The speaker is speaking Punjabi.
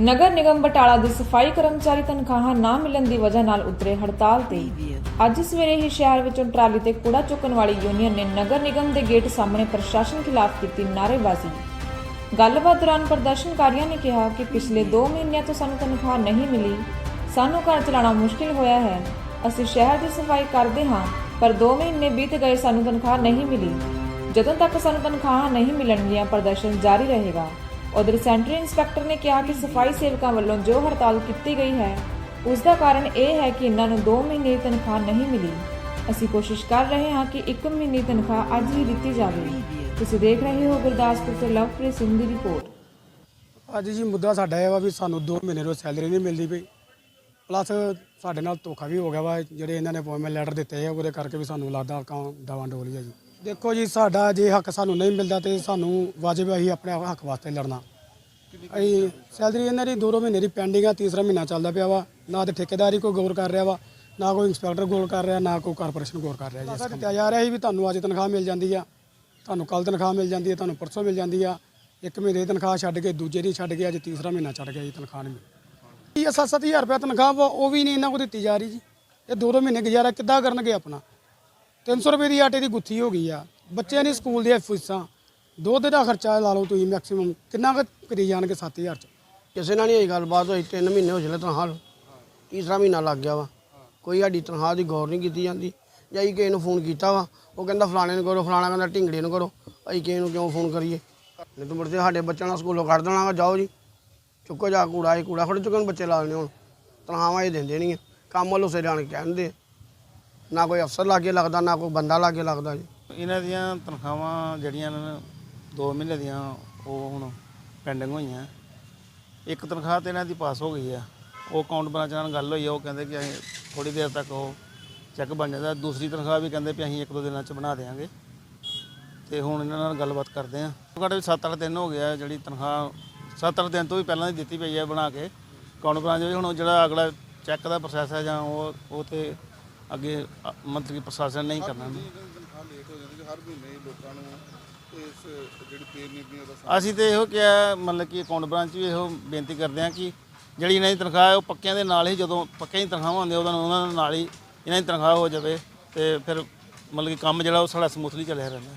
ਨਗਰ ਨਿਗਮ ਬਟਾਲਾ ਦੇ ਸਫ਼ਾਈ ਕਰਮਚਾਰੀ ਤਨਖਾਹਾਂ ਨਾ ਮਿਲਣ ਦੀ ਵਜ੍ਹਾ ਨਾਲ ਉਤਰੇ ਹੜਤਾਲ ਤੇ। ਅੱਜ ਸਵੇਰੇ ਹੀ ਸ਼ਹਿਰ ਵਿੱਚੋਂ ਟਰਾਲੀ ਤੇ ਕੂੜਾ ਚੁੱਕਣ ਵਾਲੀ ਯੂਨੀਅਨ ਨੇ ਨਗਰ ਨਿਗਮ ਦੇ ਗੇਟ ਸਾਹਮਣੇ ਪ੍ਰਸ਼ਾਸਨ ਖਿਲਾਫ ਕੀਤੀ ਨਾਅਰੇਬਾਜ਼ੀ। ਗੱਲਬਾਤ ਦੌਰਾਨ ਪ੍ਰਦਰਸ਼ਨਕਾਰੀਆਂ ਨੇ ਕਿਹਾ ਕਿ ਪਿਛਲੇ 2 ਮਹੀਨਿਆਂ ਤੋਂ ਸਾਨੂੰ ਤਨਖਾਹ ਨਹੀਂ ਮਿਲੀ। ਸਾਨੂੰ ਘਰ ਚਲਾਉਣਾ ਮੁਸ਼ਕਿਲ ਹੋਇਆ ਹੈ। ਅਸੀਂ ਸ਼ਹਿਰ ਦੀ ਸਫ਼ਾਈ ਕਰਦੇ ਹਾਂ, ਪਰ 2 ਮਹੀਨੇ ਬੀਤ ਗਏ ਸਾਨੂੰ ਤਨਖਾਹ ਨਹੀਂ ਮਿਲੀ। ਜਦੋਂ ਤੱਕ ਸਾਨੂੰ ਤਨਖਾਹਾਂ ਨਹੀਂ ਮਿਲਣਗੀਆਂ, ਪ੍ਰਦਰਸ਼ਨ ਜਾਰੀ ਰਹੇਗਾ। ਉਧਰ ਸੈਂਟਰੀ ਇੰਸਪੈਕਟਰ ਨੇ ਕਿਹਾ ਕਿ ਸਫ਼ਾਈ ਸੇਵਕਾਂ ਵੱਲੋਂ ਜੋ ਹੜਤਾਲ ਕੀਤੀ ਗਈ ਹੈ ਉਸ ਦਾ ਕਾਰਨ ਇਹ ਹੈ ਕਿ ਇਹਨਾਂ ਨੂੰ 2 ਮਹੀਨੇ ਦੀ ਤਨਖਾਹ ਨਹੀਂ ਮਿਲੀ। ਅਸੀਂ ਕੋਸ਼ਿਸ਼ ਕਰ ਰਹੇ ਹਾਂ ਕਿ 1 ਮਹੀਨੇ ਦੀ ਤਨਖਾਹ ਅੱਜ ਹੀ ਦਿੱਤੀ ਜਾਵੇ। ਤੁਸੀਂ ਦੇਖ ਰਹੇ ਹੋ ਗੁਰਦਾਸਪੁਰ ਤੋਂ ਲਵਪ੍ਰੀਤ ਸਿੰਘ ਦੀ ਰਿਪੋਰਟ। ਅੱਜ ਜੀ ਮੁੱਦਾ ਸਾਡਾ ਇਹ ਵਾ ਵੀ ਸਾਨੂੰ 2 ਮਹੀਨੇ ਰੋ ਸੈਲਰੀ ਨਹੀਂ ਮਿਲਦੀ ਪਈ। ਪਲੱਸ ਸਾਡੇ ਨਾਲ ਧੋਖਾ ਵੀ ਹੋ ਗਿਆ ਵਾ, ਜਿਹੜੇ ਇਹਨਾਂ ਨੇ ਅਪਾਇੰਟਮੈਂਟ ਲੈਟਰ ਦਿੱਤੇ ਆ, ਉਹਦੇ ਕਰਕੇ ਵੀ ਸਾਨੂੰ ਲੱਗਦਾ ਕਾਂ ਦਵਾਂ ਡੋਲੀ ਆ ਜੀ। ਦੇਖੋ ਜੀ ਸਾਡਾ ਜੇ ਹੱਕ ਸਾਨੂੰ ਨਹੀਂ ਮਿਲਦਾ ਤੇ ਸਾਨੂੰ ਵਾਜਬ ਅਸੀਂ ਆਪਣੇ ਹੱਕ ਵਾਸਤੇ ਲੜਨਾ। ਅਸੀਂ ਸੈਲਰੀ ਇਹਨਾਂ ਦੀ ਦੋ ਮਹੀਨੇ ਦੀ ਪੈਂਡਿੰਗ ਆ ਤੀਸਰਾ ਮਹੀਨਾ ਚੱਲਦਾ ਪਿਆ ਵਾ। ਨਾ ਤੇ ਠੇਕੇਦਾਰੀ ਕੋਈ ਗੌਰ ਕਰ ਰਿਹਾ ਵਾ ਨਾ ਕੋਈ ਇੰਸਪੈਕਟਰ ਗੌਰ ਕਰ ਰਿਹਾ ਨਾ ਕੋਈ ਕਾਰਪੋਰੇਸ਼ਨ ਗੌਰ ਕਰ ਰਿਹਾ ਜੀ। ਇਸ ਦਿੱਤਾ ਜਾ ਰਿਹਾ ਸੀ ਵੀ ਤੁਹਾਨੂੰ ਅੱਜ ਤਨਖਾਹ ਮਿਲ ਜਾਂਦੀ ਆ ਤੁਹਾਨੂੰ ਕੱਲ ਤਨਖਾਹ ਮਿਲ ਜਾਂਦੀ ਹੈ ਤੁਹਾਨੂੰ ਪਰਸੋਂ ਮਿਲ ਜਾਂਦੀ ਆ। ਇੱਕ ਮਹੀਨੇ ਦੀ ਤਨਖਾਹ ਛੱਡ ਕੇ ਦੂਜੇ ਦੀ ਛੱਡ ਕੇ ਅੱਜ ਤੀਸਰਾ ਮਹੀਨਾ ਛੱਡ ਗਿਆ ਜੀ ਤਨਖਾਹ ਨਹੀਂ ਮਿਲੀ। ਇਹ 7-7000 ਰੁਪਏ ਤਨਖਾਹ ਉਹ ਵੀ ਨਹੀਂ ਇਹਨਾਂ ਕੋਲ ਦਿੱਤੀ ਜਾ ਰਹੀ ਜੀ। ਇਹ ਦੋ ਦੋ ਮਹੀਨੇ ਗੁਜ਼ਾਰਾ ਕਿੱਦਾਂ ਕਰਨਗੇ ਆਪਣਾ? 300 ਰੁਪਏ ਦੀ ਆਟੇ ਦੀ ਗੁੱਥੀ ਹੋ ਗਈ ਆ। ਬੱਚਿਆਂ ਦੀ ਸਕੂਲ ਦੀਆਂ ਫੀਸਾਂ, ਦੁੱਧ ਦਾ ਖਰਚਾ ਲਾ ਲਓ ਤੁਸੀਂ ਮੈਕਸਿਮਮ ਕਿੰਨਾ ਕੁ ਕਰੀ ਜਾਣਗੇ 7000 ਚ? ਕਿਸੇ ਨਾਲ ਨਹੀਂ ਹੋਈ ਗੱਲਬਾਤ ਹੋਈ 3 ਮਹੀਨੇ ਹੋ ਚਲੇ ਤਨਖਾਹ ਨੂੰ। ਤੀਸਰਾ ਮਹੀਨਾ ਲੱਗ ਗਿਆ ਵਾ। ਕੋਈ ਸਾਡੀ ਤਨਖਾਹ ਦੀ ਗੌਰ ਨਹੀਂ ਕੀਤੀ ਜਾਂਦੀ। ਜਾਈ ਕਿਸੇ ਨੂੰ ਫੋਨ ਕੀਤਾ ਵਾ, ਉਹ ਕਹਿੰਦਾ ਫਲਾਣੇ ਨੂੰ ਕਰੋ, ਫਲਾਣਾ ਕਹਿੰਦਾ ਢਿੰਗੜੇ ਨੂੰ ਕਰੋ, ਅਸੀਂ ਕਿਸੇ ਨੂੰ ਕਿਉਂ ਫੋਨ ਕਰੀਏ? ਨਹੀਂ ਤਾਂ ਮੁੜਦੇ ਸਾਡੇ ਬੱਚਿਆਂ ਨਾਲ ਸਕੂਲੋਂ ਕੱਢ ਦੇਣਾ ਵਾ ਜਾਓ ਜੀ। ਚੁੱਕੋ ਜਾ ਕੂੜਾ ਇਹ ਕੂੜਾ ਖੜੇ ਚੁੱਕਣ ਬੱਚੇ ਲਾ ਲੈਣੇ ਹੁਣ। ਤਨਖਾਹਾਂ ਇਹ ਦਿੰਦੇ ਨਹੀਂ ਆ। ਕੰਮ ਵੱਲੋਂ ਸਿਰ ਆਣ ਕੇ ਕਹਿੰਦੇ ਆ। ਨਾ ਕੋਈ ਅਫਸਰ ਲਾਗੇ ਲੱਗਦਾ, ਨਾ ਕੋਈ ਬੰਦਾ ਲਾਗੇ ਲੱਗਦਾ ਜੀ। ਇਹਨਾਂ ਦੀਆਂ ਤਨਖਾਹਾਂ ਜਿਹੜੀਆਂ ਨੇ 2 ਮਹੀਨੇ ਦੀਆਂ, ਉਹ ਹੁਣ ਪੈਂਡਿੰਗ ਹੋਈਆਂ। ਇੱਕ ਤਨਖਾਹ ਤੇ ਇਹਨਾਂ ਦੀ ਪਾਸ ਹੋ ਗਈ ਆ। ਉਹ ਅਕਾਊਂਟ ਬ੍ਰਾਂਚ ਨਾਲ ਗੱਲ ਹੋਈ ਆ, ਉਹ ਕਹਿੰਦੇ ਕਿ ਅਸੀਂ ਥੋੜੀ ਦੇਰ ਤੱਕ ਉਹ ਚੈੱਕ ਬਣ ਜਾਂਦਾ। ਦੂਸਰੀ ਤਨਖਾਹ ਵੀ ਕਹਿੰਦੇ ਵੀ ਅਸੀਂ ਇੱਕ ਦੋ ਦਿਨਾਂ ਚ ਬਣਾ ਦੇਵਾਂਗੇ ਤੇ ਹੁਣ ਇਹਨਾਂ ਨਾਲ ਗੱਲਬਾਤ ਕਰਦੇ ਆ। ਘੱਟ ਵੀ 7-8 ਦਿਨ ਹੋ ਗਿਆ ਜਿਹੜੀ ਤਨਖਾਹ 7-8 ਦਿਨ ਤੋਂ ਵੀ ਪਹਿਲਾਂ ਦੀ ਦਿੱਤੀ ਪਈ ਹੈ ਬਣਾ ਕੇ। ਅਕਾਊਂਟ ਬ੍ਰਾਂਚ ਵੀ ਹੁਣ ਜਿਹੜਾ ਅਗਲਾ ਚੈੱਕ ਦਾ ਪ੍ਰੋਸੈਸ ਹੈ ਜਾਂ ਉਹ ਉਹ ਤੇ ਅੱਗੇ ਅ, ਮੰਤਰੀ ਪ੍ਰਸ਼ਾਸਨ ਨਹੀਂ ਕਰਨਾ ਅਸੀਂ ਤੇ ਇਹੋ ਕਿਹਾ ਮਤਲਬ ਕਿ ਅਕਾਊਂਟ ਬ੍ਰਾਂਚ ਵੀ ਇਹੋ ਬੇਨਤੀ ਕਰਦੇ ਹਾਂ ਕਿ ਜਿਹੜੀ ਇਹਨਾਂ ਦੀ ਤਨਖਾਹ ਹੈ ਉਹ ਪੱਕਿਆਂ ਦੇ ਨਾਲ ਹੀ ਜਦੋਂ ਪੱਕਿਆਂ ਦੀ ਤਨਖਾਹਾਂ ਹੁੰਦੀਆਂ ਉਹਨਾਂ ਨੂੰ ਉਹਨਾਂ ਦੇ ਨਾਲ ਹੀ ਇਹਨਾਂ ਦੀ ਤਨਖਾਹ ਹੋ ਜਾਵੇ ਤੇ ਫਿਰ ਮਤਲਬ ਕਿ ਕੰਮ ਜਿਹੜਾ ਉਹ ਸਾਡਾ ਸਮੂਥਲੀ ਚੱਲਿਆ ਰਹਿੰਦਾ।